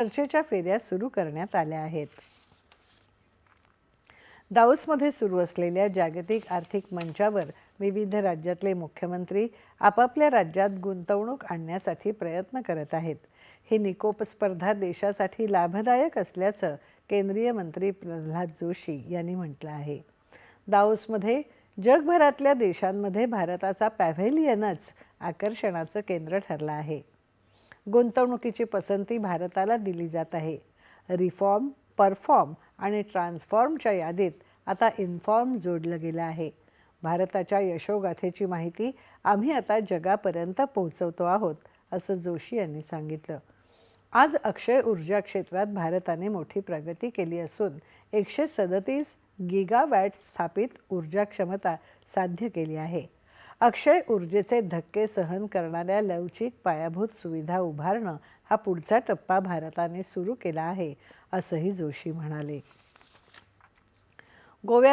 चर्चेच्या फेऱ्या सुरू करण्यात आल्या आहेत. दाऊसमध्ये सुरू असलेल्या जागतिक आर्थिक मंचावर विविध राज्यातले मुख्यमंत्री आपापल्या राज्यात गुंतवणूक आणण्यासाठी प्रयत्न करत आहेत. ही निकोप स्पर्धा देशासाठी लाभदायक असल्याचं केंद्रीय मंत्री प्रल्हाद जोशी यांनी म्हटलं आहे. दाओसमध्ये जगभरातल्या देशांमध्ये भारताचा पॅव्हेलियनच आकर्षणाचं केंद्र ठरलं आहे. गुंतवणुकीची पसंती भारताला दिली जात आहे. रिफॉर्म परफॉर्म आणि ट्रान्सफॉर्मच्या यादीत आता इन्फॉर्म जोडलं गेलं आहे. भारताच्या यशोगाथेची माहिती आम्ही आता जगापर्यंत पोहोचवतो आहोत असं जोशी यांनी सांगितलं. आज अक्षय ऊर्जा क्षेत्रात भारताने मोठी प्रगती केली असून एकशे सदतीस गिगावॅट स्थापित ऊर्जा क्षमता साध्य केली आहे. अक्षय ऊर्जेचे धक्के सहन करणाऱ्या लवचिक पायाभूत सुविधा उभारणं हा पुढचा टप्पा भारताने सुरू केला आहे असंही जोशी म्हणाले. गोव्यात